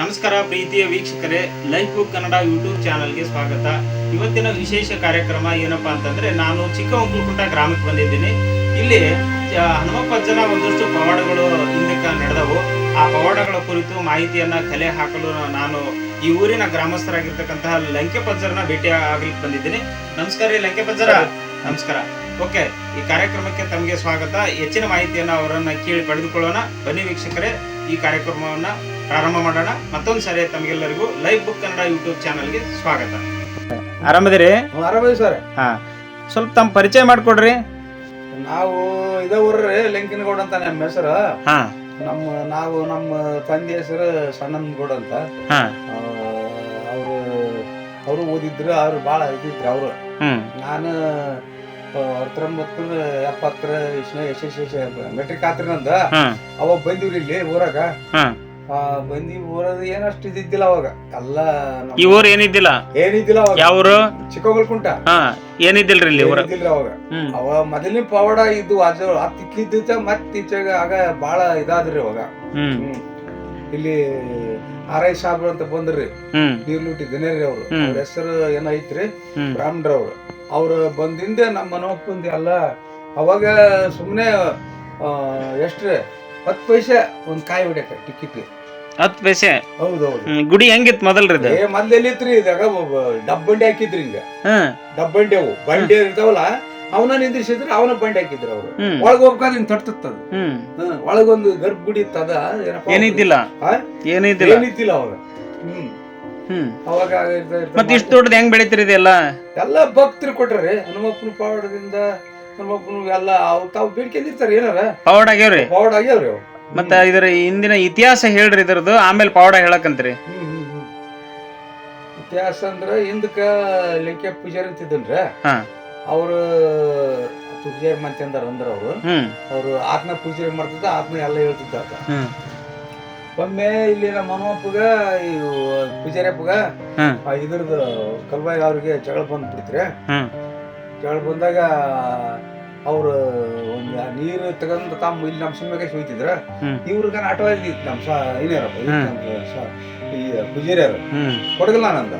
ನಮಸ್ಕಾರ ಪ್ರೀತಿಯ ವೀಕ್ಷಕರೇ ಲೈಫ್ ಬುಕ್ ಕನ್ನಡ ಯೂಟ್ಯೂಬ್ ಚಾನಲ್ಗೆ ಸ್ವಾಗತ. ಇವತ್ತಿನ ವಿಶೇಷ ಕಾರ್ಯಕ್ರಮ ಏನಪ್ಪಾ ಅಂತಂದ್ರೆ, ನಾನು ಚಿಕ್ಕಮಂಗ್ಲುಕುಂಟ ಗ್ರಾಮಕ್ಕೆ ಬಂದಿದ್ದೀನಿ. ಇಲ್ಲಿ ಹನುಮಪ್ಪ ಜನ ಒಂದಷ್ಟು ಪವಾಡಗಳು ಹಿಂದಕ್ಕೆ ನಡೆದವು. ಆ ಪವಾಡಗಳ ಕುರಿತು ಮಾಹಿತಿಯನ್ನ ಕಲೆ ಹಾಕಲು ನಾನು ಈ ಊರಿನ ಗ್ರಾಮಸ್ಥರಾಗಿರ್ತಕ್ಕಂತಹ ಲಂಕೆಪಜ್ಜರನ ಭೇಟಿ ಆಗ್ಲಿಕ್ಕೆ ಬಂದಿದ್ದೀನಿ. ನಮಸ್ಕಾರ ರೀ ಲಂಕೆಪಜ್ಜರ ನಮಸ್ಕಾರ. ಓಕೆ, ಈ ಕಾರ್ಯಕ್ರಮಕ್ಕೆ ತಮಗೆ ಸ್ವಾಗತ. ಹೆಚ್ಚಿನ ಮಾಹಿತಿಯನ್ನು ಅವರನ್ನ ಕೇಳಿ ಪಡೆದುಕೊಳ್ಳೋಣ. ಬನ್ನಿ ವೀಕ್ಷಕರೇ, ಈ ಕಾರ್ಯಕ್ರಮವನ್ನ ಪ್ರಾರಂಭ ಮಾಡೋಣ. ಮತ್ತೊಂದು ಸರಿ ತಮಗೆಲ್ಲರಿಗೂ ಲೈವ್ ಬುಕ್ ಕನ್ನಡ ಯೂಟ್ಯೂಬ್ ಚಾನಲ್ಗೆ ಸ್ವಾಗತ. ಆರಾಮದಿರಿ? ಆರಾಮದಿ ಸರ್. ಹಾ. ಸ್ವಲ್ಪ ತಮ್ಮ ಪರಿಚಯ ಮಾಡ್ಕೊಡ್ರಿ. ನಾವು ಇದ ಊರ್ರಿ ಲೆಂಕಿನಗೌಡ ಅಂತ ನಮ್ಮ ಹೆಸರು. ಹಾ. ನಮ್ಮ ನಾವು ನಮ್ಮ ತಂದೆ ಹೆಸರು ಸಣ್ಣನಗೌಡ ಅಂತ. ಹಾ. ಅವರು ಅವರು ಓದಿದ್ರು ಅವ್ರು ಭಾಳ ಇದ್ದಿದ್ರು ಅವರು. ನಾನು ಹತ್ತೊಂಬತ್ತು ಎಪ್ಪತ್ತರ ಎಸ್ ಎಸ್ ಎಸ್ ಮೆಟ್ರಿಕ್ ಆತ್ರಿ ನಂದ ಅವಾಗ ಬಂದಿವ್ರಿ ಇಲ್ಲಿ ಊರಾಗ. ಆ, ಬಂದಿ ಊರದ ಏನಷ್ಟು ಇದ್ದಿದ್ದಿಲ್ಲ ಅವಾಗ? ಎಲ್ಲ ನಮ್ಮ- ಈ ಊರ್ ಏನಿದ್ದಿಲ್ಲ? ಏನಿದ್ದಿಲ್ಲ ಅವಾಗ. ಯಾವ ಊರು? ಚಿಕ್ಕಮಲ್ಕುಂಟ ಹಾ ಏನಿದ್ದಿಲ್ರಿ ಇಲ್ಲಿ ಊರ? ಅವಾಗ. ಹ್ಮ್. ಅವ ಮೊದಲಿನ ಪವಾಡ ಇದ್ದು ಅದು ಹತ್ತು ಇಕ್ಕಿದ್ದ ಮತ್ತೆ ಈಚೆಗ ಆಗ ಬಾಳ ಇದಾದ್ರಿ ಅವಾಗ. ಹ್ಮ್. ಹ್ಮ್. ಇಲ್ಲಿ ಆರ್ ಐ ಸಾಬ್ರು ಅಂತ ಬಂದ್ರಿ. ಹ್ಮ್. ನೀರ್ಲುಟಿ ದಿನೇರಿ ಅವ್ರು. ಹ್ಮ್. ಅವ್ರ ಹೆಸರು ಏನೈತ್ರಿ ಹ್ಮ್. ಬ್ರಾಹ್ಮಣರವ್ರು ಅವ್ರು. ಬಂದಿಂದ ನಮ್ಮ ಮನೋಪ್ಪಂದಿ ಎಲ್ಲ ಅವಾಗ ಸುಮ್ಮನೆ ಎಷ್ಟ್ರಿ? ಹತ್ತು ಪೈಸೆ ಒಂದ್ ಕಾಯಿ ಹೊಡ್ಯಾಕ ಟಿಕೆಟ್ ಹತ್ತು ಪೈಸೆ? ಹೌದೌದು ಗುಡಿ ಹೆಂಗಿತ್ ಮೊದಲ್ರಿ ಇದು? ಏ ಮೊದ್ಲು ಎಲ್ಲಿತ್ರಿ ಇದಾಗ ಡಬ್ಬಂಡಿ ಹಾಕಿದ್ರಿ ಹಿಂಗ. ಹ್ಮ್ ಡಬ್ಬಂಡಿ ಅವು. ಬಂಡಿ ಇರ್ತಾವಲ್ಲ ಅವನ ನಿಂದ್ರಿಸಿದ್ರೆ ಅವನ ಬಂಡಿ ಹಾಕಿದ್ರು ಅವ್ರು ಹ್ಮ್. ಒಳಗ್ ಹೋಗ್ಬೇಕಾದ್ರೆ ಹಿಂಗ್ ತಟ್ತದ ಹ್ಮ್. ಒಳಗೊಂದು ಗರ್ಭಗುಡಿ ಇತ್ತದ ಏನಪ್ಪ ಏನಿದ್ದಿಲ್ಲ ಆ? ಏನಿದ್ದಿಲ್ಲ ಏನಿದ್ದಿಲ್ಲ ಅವಾಗ? ಹ್ಮ್. ಹ್ಮ್. ಅವಾಗ ಮತ್ತೆ ಇರ್ತ ಇಷ್ಟು ದೊಡ್ಡದು ಹೆಂಗ್ ಬೆಳಿತೀರಿ ಇದೆಲ್ಲ? ಎಲ್ಲ ಭಕ್ತರು ಕೊಟ್ರಿ ಹನುಮಪ್ಪನ ಪಾವಡದಿಂದ ಹನುಮಪ್ಪನ ಎಲ್ಲ ಅವ್ ತಾವು ಬೇಡ್ಕೊಂಡಿರ್ತಾರೆ ಏನಾರ? ಪವಾಡ ಆಗ್ಯಾವ್ರಿ? ಪವಾಡ ಆಗ್ಯಾವ್ರಿ ಅವು. ಮತ್ತ ಇದರ ಹಿಂದಿನ ಇತಿಹಾಸ ಹೇಳ್ರಿ ಇದ್ರದ್ದು ಆಮೇಲೆ ಪೌಡ ಹೇಳಕಂತ್ರಿ ಇತಿಹಾಸ ಅಂದ್ರ ಹಿಂದಕ್ಕ ಲಿಂಕೆ ಪೂಜಾರಿ ಅಂತಿದ್ದನ್ರ. ಹಾ. ಅವ್ರು ಪೂಜಾರಿ ಮಂತಂದಾರ ಅಂದ್ರ ಅವರು. ಅವರು ಅವ್ರು ಆತ್ಮ ಪೂಜೆ ಮಾಡ್ತಿದ್ದ ಆತ್ಮ ಎಲ್ಲ ಹೇಳ್ತಿದ್ದ ಆತ. ಹ್ಮ್. ಒಮ್ಮೆ ಇಲ್ಲಿ ನಮ್ಮ ಮನೋಪ್ಪಗ ಪೂಜಾರಿ ಪೂಜಾರಿಯಪ್ಪಗ ಹ್ಮ್ ಆ ಇದ್ರದ್ದು ಕಲ್ಬಾಯಿ ಅವ್ರಿಗೆ ಜಗಳ ಬಂದ್ಬಿಡ್ತ್ರಿ. ಹ್ಮ್. ಜಗಳ ಬಂದಾಗ ಅವ್ರು ಒಂದು ನೀರು ತಗೊಂಡು ತಮ್ಮ ಇಲ್ಲಿ ನಮ್ಮ ಸಿಂಹಕ್ಕೆ ಸುಯ್ತಿದ್ರ ಇವ್ರಿಗೆ ಆಟೋ ಇದ್ದಿತ್ತು ನಮ್ಮ ಸಾ ಏನಾರಪ್ಪ ಹ್ಮ್. ಈ ಪೂಜಾರಿಯರು. ಕೊಡಗಲ್ಲ ನಂದ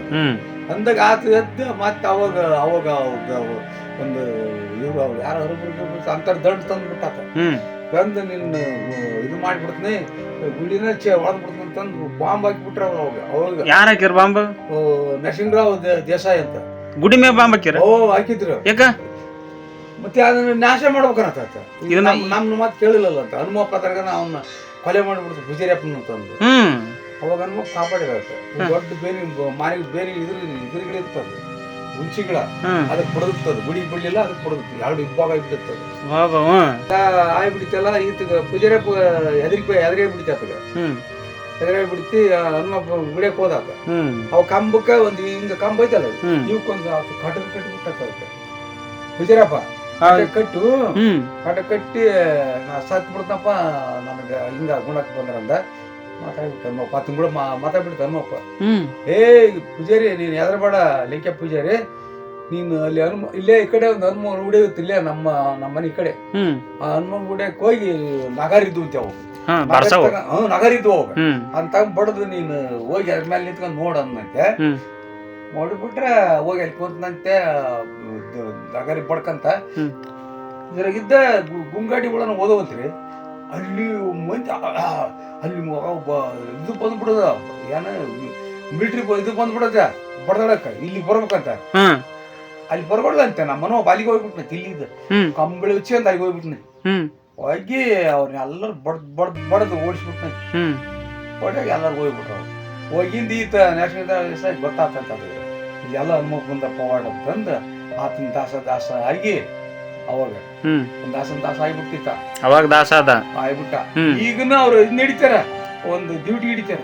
ಅಂದಾಗ ಆತ ಎದ್ದು ಮತ್ತೆ ಅವಾಗ ಅವಾಗ ಅವಾಗ ಒಂದು ಇವ್ರು ಅವ್ರು ಯಾರು ಅಂತ ಅಂತರ ದಂಡ ತಂದು ನಿನ್ನ ಇದು ಮಾಡ್ಬಿಡ್ತೀನಿ ಗುಡಿನ ಚೆ ಹೊಡೆದ್ಬಿಡ್ತೀನಿ ತಂದು ಬಾಂಬ್ ಹಾಕಿಬಿಟ್ರ ಅವಾಗ ಅವಾಗ. ಯಾರು ಹಾಕಿರ್ ಬಾಂಬ್? ಓ, ನರಸಿಂಹರಾವ್ ದೇಸಾಯಿ ಅಂತ. ಗುಡಿ ಮೇಲೆ ಬಾಂಬ್ ಹಾಕಿರ ಓ ಹಾಕಿದ್ರು. ಯಾಕ? ಮತ್ತೆ ಅದನ್ನ ನಾಶ ಮಾಡ್ಬೇಕನ್ನತ್ತ ನಮ್ಮ ಮಾತು ಕೇಳಿಲ್ಲಲ್ಲ ಅಂತ. ಹನುಮಪ್ಪ ತರಗನ ಅವನ್ನ ಕೊಲೆ ಮಾಡಿಬಿಡ್ತು ಪೂಜಾರಿಯಪ್ಪನ ತಂದು. ಅವಾಗ ಹನುಮಪ್ಪ ಕಾಪಾಡಿರತ್ತೆ ದೊಡ್ಡ ಬೇನಿ ಮಾರಿ ಬೇರಿ ಇದ್ರ ಇದ್ರಗಳು ಇರ್ತದೆ. ಹುಂಚಿಗಳ ಅದಕ್ಕೆ ಪಡೆದಿರ್ತದೆ ಗುಡಿ ಬಿಡ್ಲಿಲ್ಲ ಅದಕ್ಕೆ ಬಡದುತ್ತೆ ಎರಡು ಇಬ್ಬಾಗ ಹ್ಮ್. ಆಗ್ಬಿಡ್ತಲ್ಲ ಈತಗ ಪೂಜಾರಿಯಪ್ಪ ಎದ್ರಿಗೆ ಎದುರೇ ಬಿಡ್ತಾತಗ ಎದುರೇ ಬಿಡ್ತಿ ಹನುಮಪ್ಪ ಗುಡಿಯಕ್ಕೆ ಹೋದಾಗ ಅವ ಕಂಬಕ್ಕೆ ಒಂದು ಹಿಂಗ ಕಂಬ ಐತಲ್ಲ ಇವಕ್ಕೊಂದು ಕಟ್ಟದ ಕಟ್ಟಿಬಿಟ್ಟಾತ ಅದಕ್ಕೆ. ಪೂಜಾರಪ್ಪ ಕಟ್ಟು ಕಟ ಕಟ್ಟಿ ನಾ ಸತ್ ಬಿಡ್ತಪ್ಪ ನನಗ ಹಿಂಗ ಗುಣಕ್ಕೆ ಬಂದ್ರಂದ. ಮಾತಾಡ್ಬಿಟ್ಟಮ್ಮಪ್ಪ ಆತನ ಕೂಡ ಮಾತಾಡ್ಬಿಡ್ತು ಹನುಮಪ್ಪ. ಹ್ಮ್. ಏ ಪೂಜಾರಿ ನೀನು ಹೆದರ್ಬೇಡ ಲಿಂಕೆ ಪೂಜಾರಿ. ನೀನು ಅಲ್ಲಿ ಹನುಮ ಇಲ್ಲೇ ಈ ಕಡೆ ಒಂದು ಹನುಮ ಗುಡಿ ಇತ್ತು ಇಲ್ಲೇ ನಮ್ಮ ನಮ್ಮ ಮನೆ ಈ ಕಡೆ. ಆ ಹನುಮನ್ ಗುಡಿಯಕ್ಕೆ ಹೋಗಿ ನಗಾರಿದ್ದು ಅಂತ ಅವು ನಗರ ಇದ್ವು ಅವಾಗ. ಅಂತ ಬಡದು ನೀನು ಹೋಗಿ ಅದ್ರ ಮೇಲೆ ನಿಂತ್ಕೊಂಡು ನೋಡಂದಂತೆ ನೋಡಿಬಿಟ್ರೆ ಹೋಗಿ ಅಲ್ಲಿ ಕೂತಂತೆ ನಗರಿ ಬಡ್ಕಂತ. ಇದ್ರಾಗಿದ್ದ ಗುಂಗಾಡಿ ಒಳನ ಓದವಂತ್ರಿ. ಅಲ್ಲಿ ಮಂದಿ ಅಲ್ಲಿ ಒಬ್ಬ ಇದು ಬಂದ್ಬಿಡದ. ಏನ ಮಿಲ್ಟ್ರಿ ಇದು ಬಂದ್ಬಿಡದ ಬಡದಡಕ್ಕ ಇಲ್ಲಿ ಬರ್ಬೇಕಂತ. ಅಲ್ಲಿ ಬರ್ಬಾರ್ದಂತ. ನಮ್ಮ ಮನೋ ಬಾಲಿಗೆ ಹೋಗ್ಬಿಟ್ನ ಇಲ್ಲಿದ್ದ ಕಂಬಳಿ ಉಚ್ಚಿ ಅಂತ ಅಲ್ಲಿಗೆ ಹೋಗ್ಬಿಟ್ನ. ಹೋಗಿ ಅವ್ರನ್ನ ಎಲ್ಲರೂ ಬಡ್ದ್ ಬಡ್ದ್ ಬಡ್ದು ಓಡಿಸ್ಬಿಟ್ನ. ಹೊಟ್ಟಾಗ ಎಲ್ಲರೂ ಹೋಗ್ಬಿಟ್ರು. ಹೋಗಿಂದ ಈತ ನ್ಯಾಷನಲ್ ಗೊತ್ತಾಗ್ತಂತ ಇಲ್ಲಿ ಎಲ್ಲ ಹನುಮಪ್ಪ ಬಂದ ಪವಾಡ ಅಂತಂದು ಆತನ ದಾಸ ದಾಸ ಆಗಿ ಅವಾಗ ದಾಸನ ದಾಸ ಆಗಿಬಿಟ್ಟಿತ್ತ. ಅವಾಗ ದಾಸ ಅದ ಆಗ್ಬಿಟ್ಟ. ಈಗನ ಅವ್ರು ಇದನ್ನ ನಡೀತಾರ ಒಂದು ಡ್ಯೂಟಿ ಹಿಡಿತಾರ.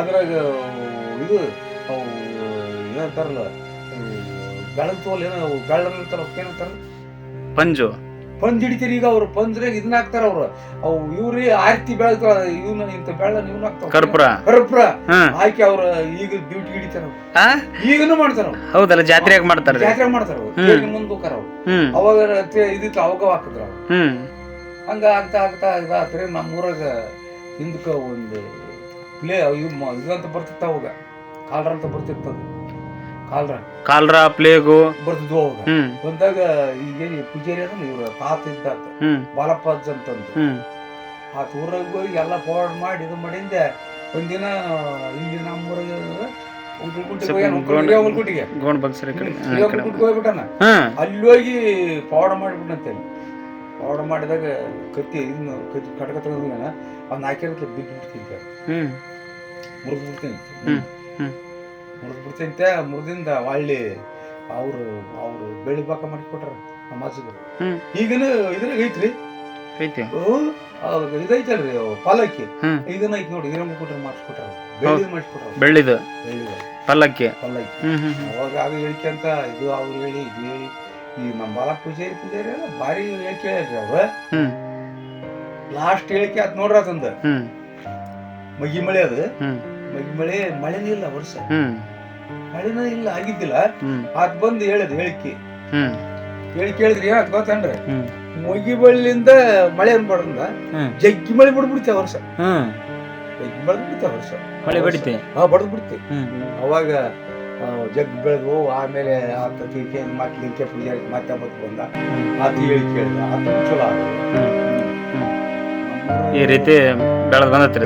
ಅದ್ರಾಗ ಇದು ಅವು ಏನಂತಾರಲ್ಲ ಬೆಳಗ್ತೋಲ್ ಏನೋ ಬೆಳ್ಳ ಅಂತಾರ ಏನಂತಾರ ಪಂಜು. ಪಂಜ್ ಹಿಡಿತೀರಿ ಈಗ ಅವ್ರು? ಪಂದ್ರೆ ಇದನ್ನ ಹಾಕ್ತಾರ ಅವ್ರು. ಅವು ಇವ್ರಿ ಆರ್ತಿ ಬೆಳ್ತಾರ ಇವ್ನ ಇಂತ ಬೆಳ್ಳ ಇವ್ನ ಹಾಕ್ತಾರ ಕರ್ಪುರ. ಕರ್ಪೂರ. ಹಾಕಿ ಅವ್ರ ಈಗ ಡ್ಯೂಟಿ ಹಿಡಿತಾರ ಈಗನು ಮಾಡ್ತಾರ ಹೌದಲ್ಲ ಜಾತ್ರೆಯಾಗ ಮಾಡ್ತಾರ ಜಾತ್ರೆ ಮಾಡ್ತಾರ. ಮುಂದ್ ಅವ್ರು. ಅವಾಗ ಇದಿತ್ತು ಅವಾಗ ಹಾಕಿದ್ರ ಅವ್ರು. ಹ್ಮ್. ಹಂಗ ಆಗ್ತಾ ಆಗ್ತಾ ಇದಾತ್ರಿ ನಮ್ಮ ಊರಾಗ ಹಿಂದಕ್ಕ ಒಂದು ಪ್ಲೇ ಇವ್ ಇದಂತ ಬರ್ತಿತ್ತ ಅವಾಗ. ಕಾಲ್ರ ಅಂತ ಬರ್ತಿರ್ತದ. ಕಾಲ್ರ. ಕಾಲ್ರ ಪ್ಲೇಗು. ಬರ್ತಿದ್ವು ಅವಾಗ. ಹ್ಮ್. ಬಂದಾಗ ಈಗೇನು ಪೂಜಾರಿ ಅಂದ್ರೆ ಇವ್ರ ತಾತ ಇದ್ದ ಹ್ಮ್. ಬಾಲಪ್ಪ ಅಜ್ಜ ಅಂತಂದು. ಹ್ಮ್. ಆ ಊರಾಗ ಹೋಗಿ ಎಲ್ಲ ಫಾರ್ವರ್ಡ್ ಮಾಡಿ ಇದು ಮಾಡಿಂದ ಒಂದಿನ ಇಲ್ಲಿ ನಮ್ಮೂರಿಗೆ ಗೋಣ್ ಬಗ್ಸರಿ ಕಡೆ ಹೋಗ್ಬಿಟ್ಟಾನ. ಹ್ಮ್ ಅಲ್ಲಿ ಹೋಗಿ ಫಾರ್ವರ್ಡ್ ಮಾಡಿಬಿಟ್ಟಂತೆ ಫಾರ್ವರ್ಡ್ ಮಾಡಿದಾಗ ಕತ್ತಿ ಇದನ್ನ ಕತ್ತಿ ಕಟಕ ತಗೊಂಡ ಅವ್ನ ಹಾಕಿರತ್ತೆ ಬಿದ್ದು ಬಿಡ್ತಿದ್ದೆ. ಹ್ಮ್. ಮುರಿದು ಬಿಡ್ತೀನಿ ಹ್ಮ್, ಹ್ಮ್. ಮುರಿದು ಬಿಡ್ತೈತೆ ಮುರಿದಿಂದ ಒಳ್ಳಿ ಅವರು ಅವರು ಬೆಳಿ ಬಾಕ ಮಾಡಿಕೊಟ್ರ ನಮ್ಮ ಅಜ್ಜಿಗೆ. ಈಗಿನ ಇದ್ರಾಗ ಐತ್ರಿ? ಇದೈತಲ್ರಿ ಪಾಲಕ್ಕಿ. ಇದನ್ನ ಐತಿ ನೋಡಿ ಹಿರಮ್ಮ ಕೊಟ್ರ ಮಾಡಿಸ್ಕೊಟ್ರ ಬೆಳ್ಳಿ ಮಾಡಿಸ್ಕೊಟ್ರ ಬೆಳ್ಳಿದು. ಪಲ್ಲಕ್ಕಿ ಪಲ್ಲಕ್ಕಿ. ಅವಾಗ ಆಗ ಹೇಳಿಕೆ ಅಂತ ಇದು ಅವ್ರು ಹೇಳಿ ಇದು ಹೇಳಿ. ಈ ನಮ್ಮ ಬಾಲ ಪೂಜೆ ಪೂಜಾರಿ ಎಲ್ಲ ಭಾರಿ ಹೇಳಿಕೆ ಹೇಳ್ರಿ ಅವ್ರು ಲಾಸ್ಟ್ ಹೇಳಿಕೆ ಅದ್ ನೋಡ್ರ ಅದಂದ. ಮಗಿ ಮಳೆ ಅದು. ಮಳೆ ಮಳೆನೇ ಇಲ್ಲ ವರ್ಷ. ಮಳೆನೇ ಇಲ್ಲ ಆಗಿದ್ದಿಲ್ಲ. ಅದ್ ಬಂದು ಹೇಳದ್ ಹೇಳಿಕೆ. ಹ್ಮ್. ಹೇಳಿಕೆ ಹೇಳಿದ್ರಿ ಗೊತ್ತಂದ್ರೆ ಮೊಗಿ ಬಳ್ಳಿಯಿಂದ ಮಳೆ ಅನ್ಬಾರ್ದಂದ. ಜಗ್ಗಿ ಮಳೆ ಬಿಡ್ಬಿಡ್ತೆ ಆ ವರ್ಷ. ಜಗ್ಗಿ ಬೆಳೆದ್ ಬಿಡ್ತೆ ವರ್ಷ. ಮಳೆ ಬಡಿತೆ. ಹಾ ಬಡ್ದು ಬಿಡ್ತೆ ಅವಾಗ ಜಗ್ ಬೆಳೆದು ಆಮೇಲೆ ಆತ ಮತ್ತೆ ಲಿಂಕೆ ಪೂಜಾರಿ ಮತ್ತೆ ಮತ್ತೆ ಬಂದ. ಆತ ಹೇಳಿ ಕೇಳಿದ. ಆತ ಚಲೋ ಆಗ್ತದೆ. ಈ ರೀತಿ ಬೆಳೆದ್ ಬಂದತ್ರಿ.